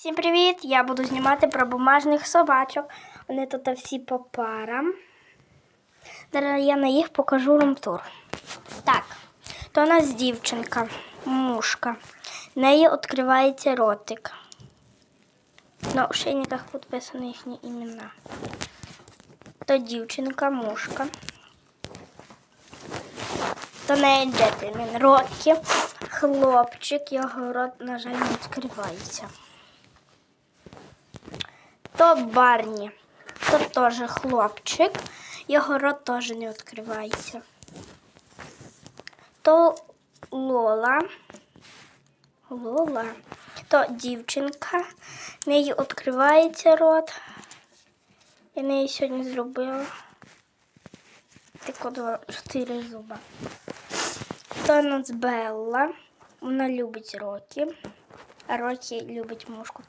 Всім привіт! Я буду знімати про бумажних собачок. Вони тут всі по парам. Зараз я на їх покажу румтур. Так, то у нас дівчинка, мушка. В неї відкривається ротик. На ошейниках підписані їхні імена. То дівчинка, мушка. То неї джентльмен Рокі, хлопчик, його рот, на жаль, не відкривається. То Барні, то теж хлопчик, його рот теж не відкривається. То Лола, Лола, то дівчинка, в неї відкривається рот. Я неї сьогодні зробила. Тако два чотири зуба. То нас Белла. Вона любить Рокі. А Рокі любить мушку.